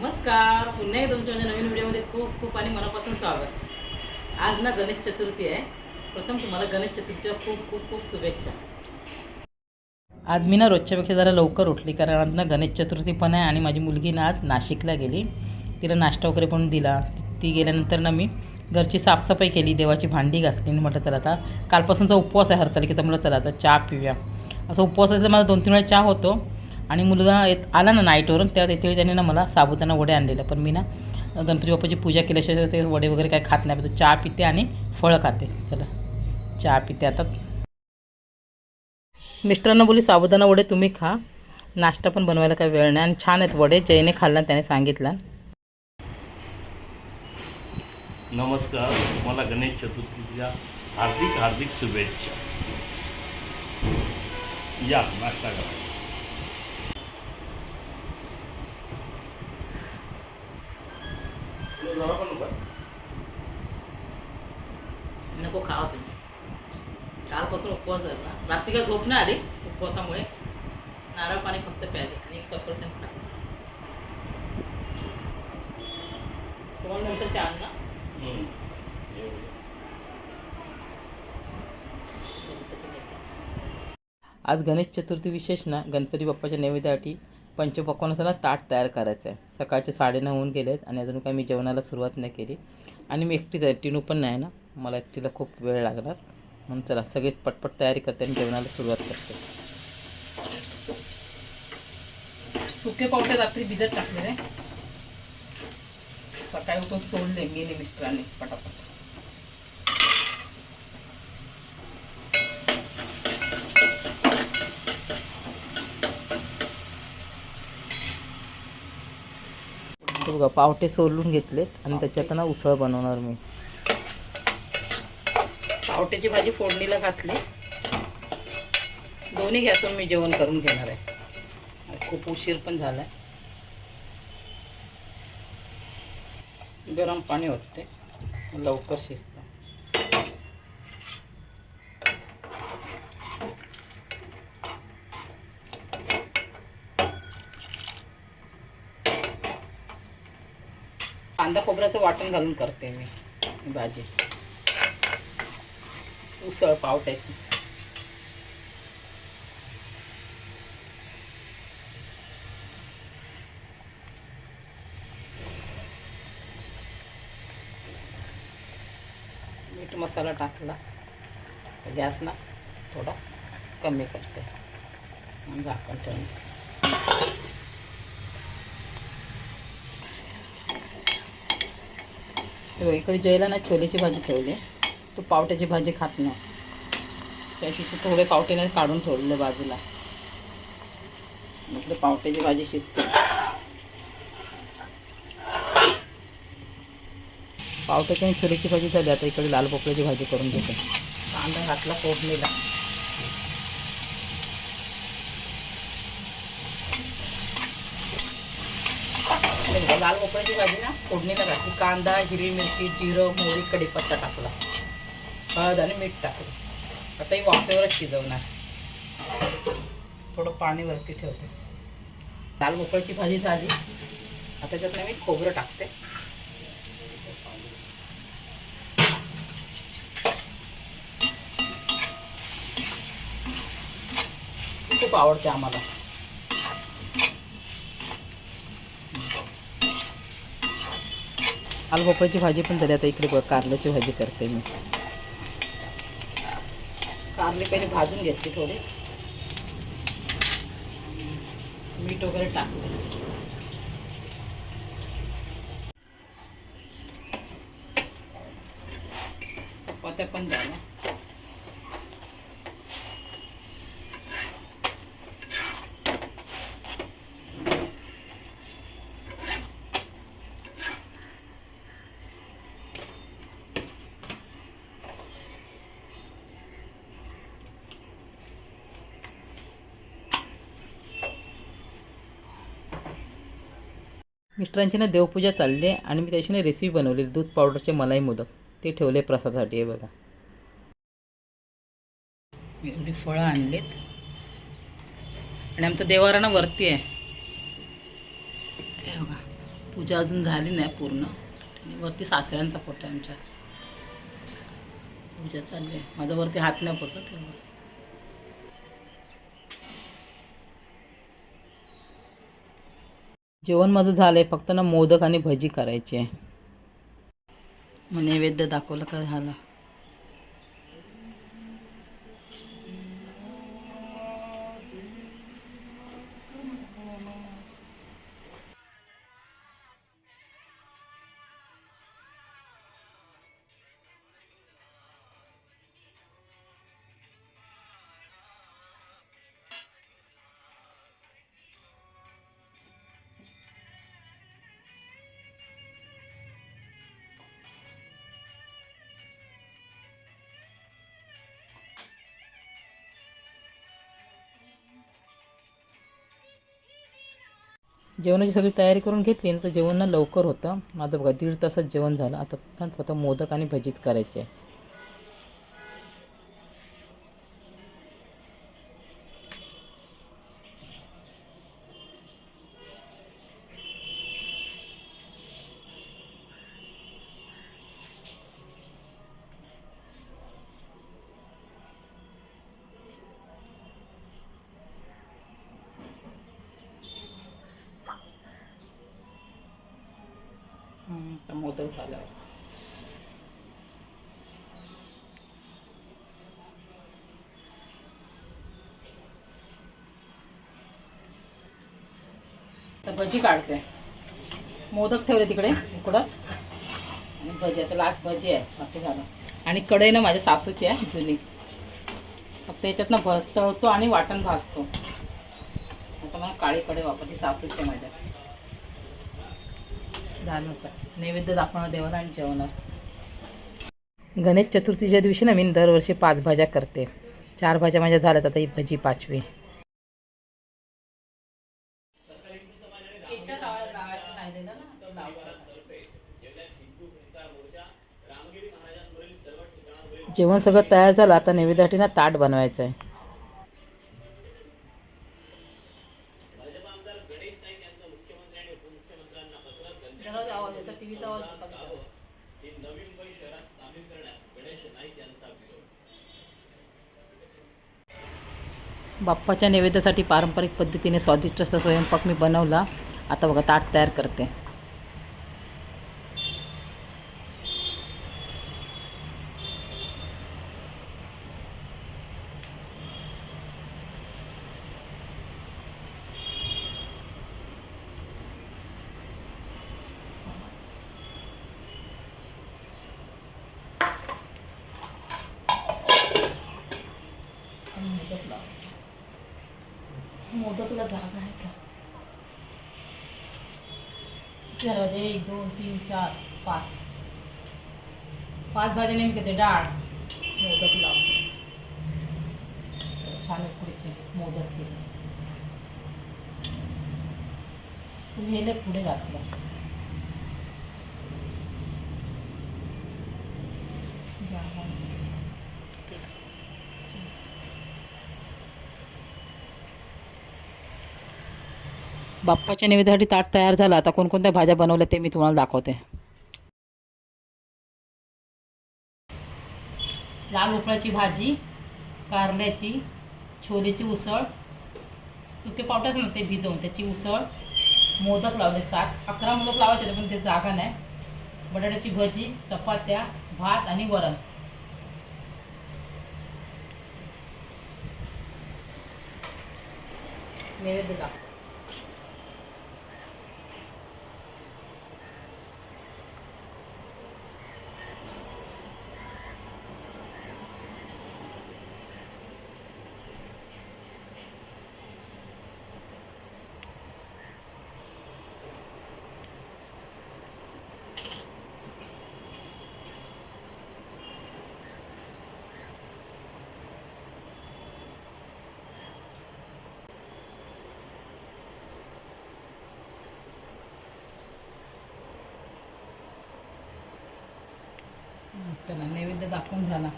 नमस्कार. पुन्हा एकदा तुमच्या नवीन व्हिडिओमध्ये खूप खूप आणि मनापासून स्वागत. आज ना गणेश चतुर्थी आहे. प्रथम तुम्हाला गणेश चतुर्थीच्या खूप खूप खूप शुभेच्छा. आज मी ना रोजच्यापेक्षा जरा लवकर उठली कारण आज ना गणेश चतुर्थी पण आहे आणि माझी मुलगी ना आज नाशिकला गेली. तिला नाश्ता वगैरे पण दिला. ती गेल्यानंतर ना मी घरची साफसफाई केली देवाची भांडी घासली आणि म्हटलं चला आता कालपासूनचा उपवास आहे हरतालिकेचा. म्हटलं चला आता चहा पिऊया. असं उपवासाचा माझा दोन तीन वेळा चहा होतो. आणि मुलगा येत आला ना नाईटवरून त्या त्यावेळी त्याने ना मला साबुदाणा वडे आणलेले. पण मी ना गणपती बाप्पाची पूजा केल्याशिवाय ते वडे वगैरे काय खात नाही. तर चहा पिते आणि फळं खाते. चला. चहा पिते आता. मिस्टरांना बोली साबुदाणा वडे तुम्ही खा. नाश्ता पण बनवायला काही वेळ नाही आणि छान आहेत वडे. जयने खाल्ला त्याने सांगितलं. नमस्कार. तुम्हाला गणेश चतुर्थीच्या हार्दिक हार्दिक शुभेच्छा. या नाश्ता करा जरा पण उभा. नको खावा तुम्ही. कालपासून उपवास ना रात्री काय झोप नाही आली उपवासामुळे. नारळ पाणी फक्त प्याले आणि एक सफरचंद तुम्हाला नंतर चहा ना. आज गणेश चतुर्थी विशेष ना गणपती बाप्पाच्या नैवेद्यासाठी पंचपक्वानाचं ना ताट तयार करायचं आहे सकाळचे साडेनऊ होऊन गेले आहेत आणि अजून काही मी जेवणाला सुरुवात नाही केली. आणि मी एकटीच आहे टिनू पण नाही ना. मला एकटीला खूप वेळ लागणार. म्हणून चला सगळेच पटपट तयारी करते आणि जेवणाला सुरुवात करते. सुके पावटे रात्री भिजत टाकलेले. सकाळी उठून सोडले मी आणि मिस्टरांनी पटापट. हे बघा पावटे सोलून घेतलेत आणि त्याच्यात ना उसळ बनवणार मी. पावट्याची भाजी फोडणीला घातली. दोन्ही गॅसवर मी जेवण करून घेणार आहे. खूप उशीर पण झालाय. गरम पाणी होते लवकर शिजतं. कांदा खोबऱ्याचं वाटण घालून करते मी भाजी. उसळ पावट्याची मीठ मसाला टाकला. तर गॅस ना थोडा कमी करते. झाकण ठेवून. तर इकडे जयला ना छोलेची भाजी ठेवली. तो पावट्याची भाजी खात नाही. त्याशी थोडे पावट्याने काढून ठेवलेले बाजूला. म्हटलं पावट्याची भाजी शिजते. पावट्याची आणि छोलीची भाजी झाली आता इकडे लाल पोकळ्याची भाजी करून घेते कांदा घातला फोडणीला. लाल भोपळ्याची भाजी ना फोडणीला घातली कांदा हिरवी मिरची जिरं मोहरी कढीपत्ता टाकला. हळद आणि मीठ टाकलं. आता ही वाफेवरच शिजवणार. थोडं पाणी वरती ठेवते. लाल भोपळ्याची भाजी झाली. आता त्यातनं मी खोबरं टाकते. खूप आवडते आम्हाला. आलू भोपळ्याची भाजी पण झाली. आता इकडे बघ कारल्याची भाजी करते मी. कारले पहिले भाजून घेतली थोडी. मीठ वगैरे टाकते. चपात्या पण झाल्या. मिस्टरांची ना देवपूजा चालली आहे आणि मी त्याची ना रेसिपी बनवली. दूध पावडरचे मलाई मोदक. ते ठेवले प्रसादासाठी आहे बघा. एवढी फळं आणलीत. आणि आमचं देवारा ना वरती आहे. बघा. पूजा अजून झाली नाही पूर्ण. आणि वरती सासऱ्यांचा फोटो आहे आमच्या. पूजा चालली आहे. माझा वरती हात नाही पोचत तेव्हा जेवण माझं झालंय फक्त ना मोदक आणि भजी करायची आहे. मग नैवेद्य दाखवलं का झालं जेवणाची सगळी तयारी करून घेतली ना तर जेवण ना लवकर होतं. माझं बघा दीड तासात जेवण झालं. आता फक्त मोदक आणि भजीच करायचे. आहे तर भजी काढते. मोदक ठेवले तिकडे उकडत. आणि भजी आता लास्ट भजी आहे बाकी झालं. आणि कढई ना माझ्या सासूची आहे जुनी. फक्त याच्यात ना भज तळतो आणि वाटण भाजतो. आता मला काळी कढई वापरली सासूची आहे माझ्या. झालं होतं. नैवेद्य दाखवणार देवाला आणि जेवणार. गणेश चतुर्थीच्या दिवशी ना मी दरवर्षी पाच भाज्या करते. चार भाज्या माझ्या झाल्यात आता ही भजी पाचवी. जेवण सगळं तयार झालं आता नैवेद्यासाठी ना ताट बनवायचं आहे बाप्पाच्या नैवेद्यासाठी पारंपरिक पद्धतीने स्वादिष्ट असा स्वयंपाक मी बनवला. आता बघा ताट तयार करते मोदक तुला जागा आहे का किती झालं म्हणजे एक दोन तीन चार पाच. पाच भाज्या नेमके ते डाळ मोदक लावते छान उकडीचे मोदक केले तुम्ही हे पुढे घातलं. बाप्पाच्या नैवेद्यासाठी ताट तयार झालं. आता कोणकोणत्या भाज्या बनवल्या ते मी तुम्हाला दाखवते. लाल भोपळ्याची भाजी कारल्याची छोलेची उसळ सुके पावट्याच ना ते भिजवून त्याची उसळ मोदक लावले सात अकरा मोदक लावायचे होते, पण ते जागा नाही. बटाट्याची भजी चपात्या भात आणि वरण. नैवेद्य दाखव. चला नैवेद्य दाखवून झाला.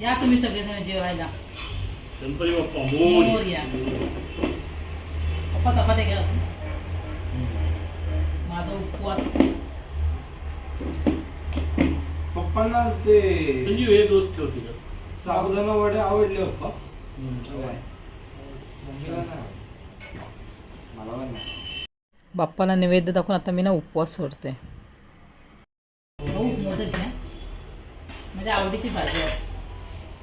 या तुम्ही सगळेजण जेवायला. गणपती बाप्पा. मोरया पप्पा चपात्या घ्या माझा उपवास. पप्पांना ते संजीव हे दूध ठेवते का? साबुदाणा वडे आवडले पप्पा. हम्म. मम्मीला नाही आवडले. मला पण नाही. बाप्पाला नैवेद्य दाखवून आता मी ना उपवास सोडते मोदक घ्या माझ्या आवडीची भाजी आहे.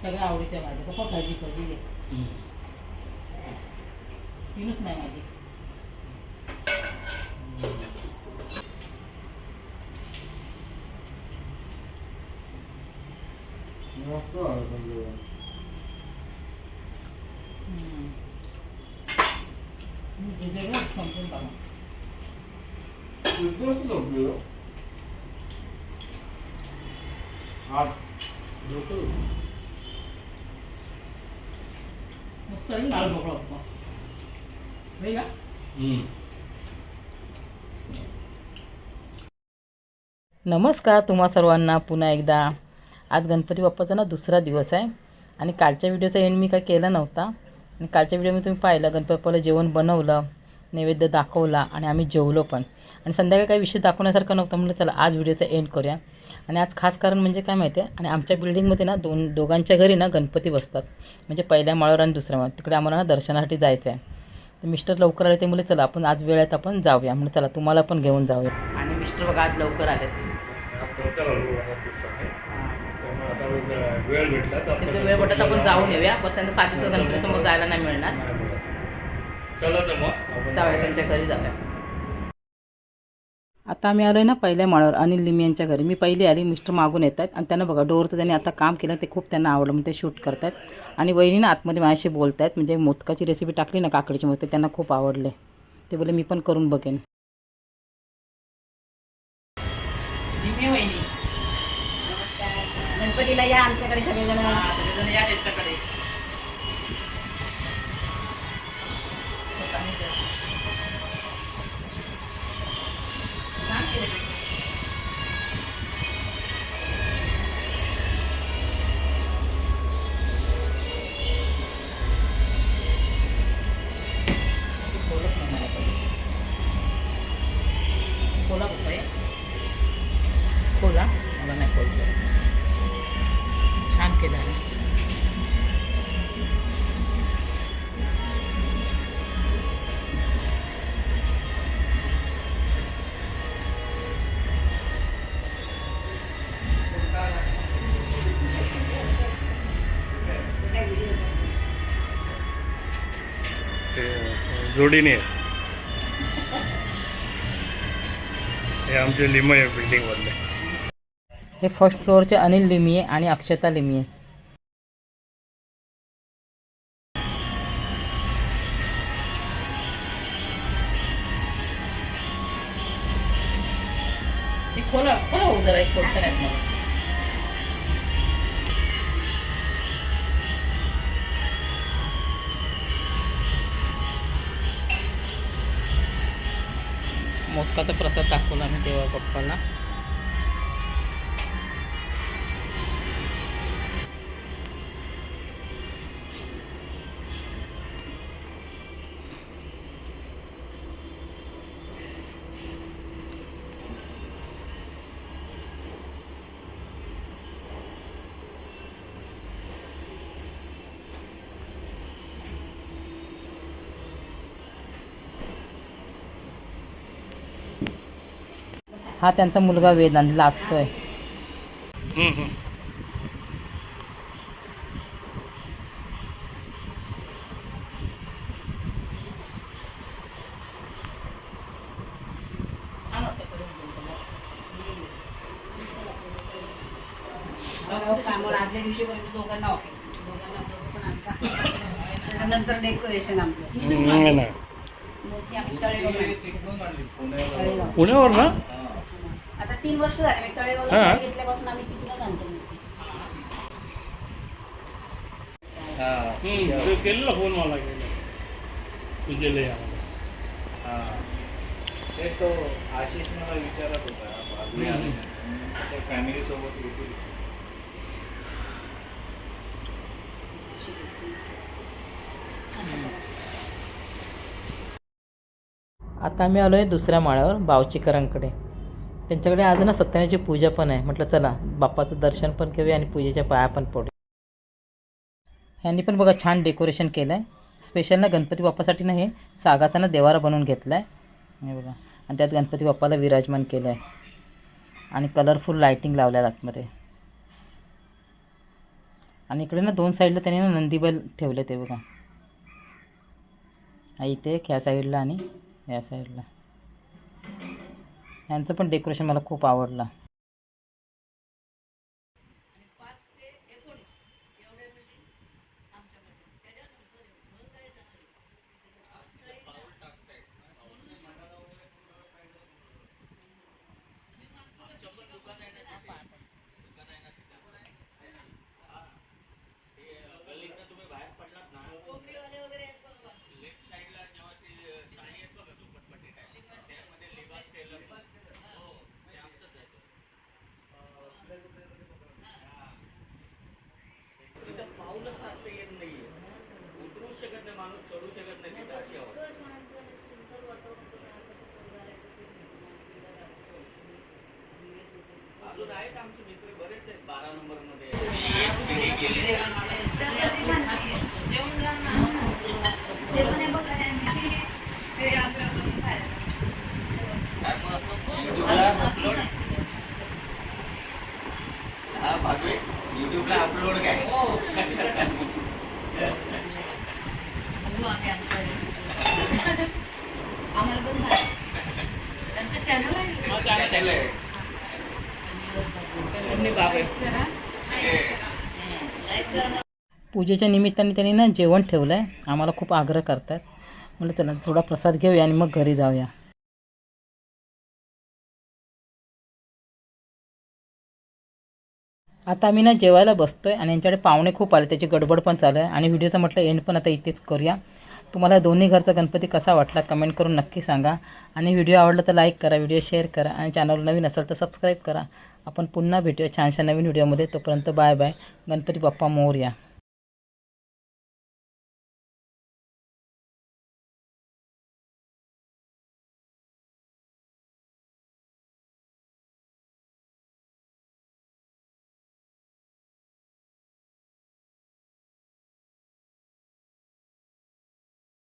सगळ्या आवडीच्या भाज्या. पप्पा भाजी भाजी घे. तीनच नाही माझी. मस्त आहे पण जेवण. हम्म. मी भिजवलं, संपून टाका किती वाजता झोपली हो? आठ. हम्म. नमस्कार तुम्हा सर्वांना. पुन्हा एकदा आज गणपती बाप्पाचा ना दुसरा दिवस आहे. आणि कालच्या व्हिडिओचा एंड मी काय केला नव्हता. आणि कालच्या व्हिडिओमध्ये तुम्ही पाहिलं गणपती बाप्पाला जेवण बनवलं. नैवेद्य दाखवला आणि आम्ही जेवलो पण. आणि संध्याकाळी काही विषय दाखवण्यासारखं नव्हतं. म्हटलं चला आज व्हिडिओचा एंड करूया. आणि आज खास कारण म्हणजे काय माहिती आहे आणि आमच्या बिल्डिंगमध्ये ना दोन दोघांच्या घरी ना गणपती बसतात. म्हणजे पहिल्या माळावर आणि दुसऱ्या माळावर. तिकडे आम्हाला ना दर्शनासाठी जायचं आहे तर मिस्टर लवकर आले ते मुले चला आपण आज वेळ आहेत आपण जाऊया. म्हणजे चला तुम्हाला पण घेऊन जाऊया. आणि मिस्टर बघा आज लवकर आलो वेळ- भेटला तर आपण जाऊन येऊया. बस त्यांचा दिवस गणपतीसमोर जायला नाही मिळणार. चला तर मग. आपण जाऊया त्यांच्या घरी जाऊया. आता आम्ही आलो आहे ना पहिल्या माळावर अनिल लिमी यांच्या घरी. मी पहिली आली मिस्टर मागून येत आहेत आणि त्यांना बघा डोअरचं त्यांनी आता काम केलं ते खूप त्यांना आवडलं. म्हणून ते शूट करत आहेत आणि वहिनीनं आतमध्ये माझ्याशी बोलत आहेत म्हणजे मोदकाची रेसिपी टाकली ना काकडीची मोदक ते त्यांना खूप आवडले. ते बोले मी पण करून बघेन. गणपतीला या आमच्याकडे सगळेजण. सगळेजण या त्यांच्याकडे. जोडीने. हे आमचे लिमय बिल्डिंग मधले. हे फर्स्ट फ्लोअरचे अनिल लिमिये आणि अक्षता लिमिये हे खोला खोला हो जरा एक खोलता नाहीत प्रसाद दाखवला आम्ही तेव्हा पप्पाला हा त्यांचा मुलगा वेदांत लाजतोय आदल्या दिवशीपर्यंत दोघांना ऑफिस दोघांना नंतर डेकोरेशन आमचं पुण्यावर ना? आता तीन वर्ष झाले मी तळेगावला हा. गाडी घेतल्यापासून आम्ही तिथूनच आणतो मूर्ती. हम्म, ते केलेला फोन मला केला पूजेला या ते तो आशिष मला विचारत होता बाबी आले हम्म. नाही. ते फॅमिली सोबत येतील आता आम्ही आलो आहे दुसऱ्या माळ्यावर बावचीकरांकडे त्यांच्याकडे आज ना सत्यानाची पूजा पण आहे. म्हटलं चला बाप्पाचं दर्शन पण घेऊया आणि पूजेच्या पाया पण पडू ह्यांनी पण बघा छान डेकोरेशन केलं आहे स्पेशल ना गणपती बाप्पासाठी ना हे सागाचा ना देवारा बनवून घेतला आहे हे बघा. आणि त्यात गणपती बाप्पाला विराजमान केलं आहे आणि कलरफुल लायटिंग लावल्या आतमध्ये. आणि इकडे ना दोन साईडला त्यांनी ना नंदीबैल ठेवले ते बघा. इथे एक ह्या साईडला आणि या साईडला यांचं पण डेकोरेशन मला खूप आवडलं. अजून आहेत आमचे मित्र बरेच आहेत बारा नंबरमध्ये युट्यूबला अपलोड हा भागवे युट्यूबला अपलोड काय हा चॅनल आहे. पूजेच्या निमित्ताने त्यांनी ना जेवण ठेवलं आहे आम्हाला खूप आग्रह करतात. म्हटलं चला थोडा प्रसाद घेऊया आणि मग घरी जाऊया. आता आम्ही ना जेवायला बसतोय आणि यांच्याकडे पाहुणे खूप आले. त्याची गडबड पण चालू आहे. आणि व्हिडिओचं म्हटलं एंड पण आता इथेच करूया. तुम्हाला दोन्ही घरचा गणपती कसा वाटला कमेंट करून नक्की सांगा. आणि व्हिडिओ आवडला तर लाईक करा व्हिडिओ शेअर करा आणि चॅनल नवीन असेल तर सबस्क्राईब करा. आपण पुन्हा भेटूया छानशा नवीन व्हिडिओमध्ये. तोपर्यंत बाय बाय गणपती बाप्पा मोरया.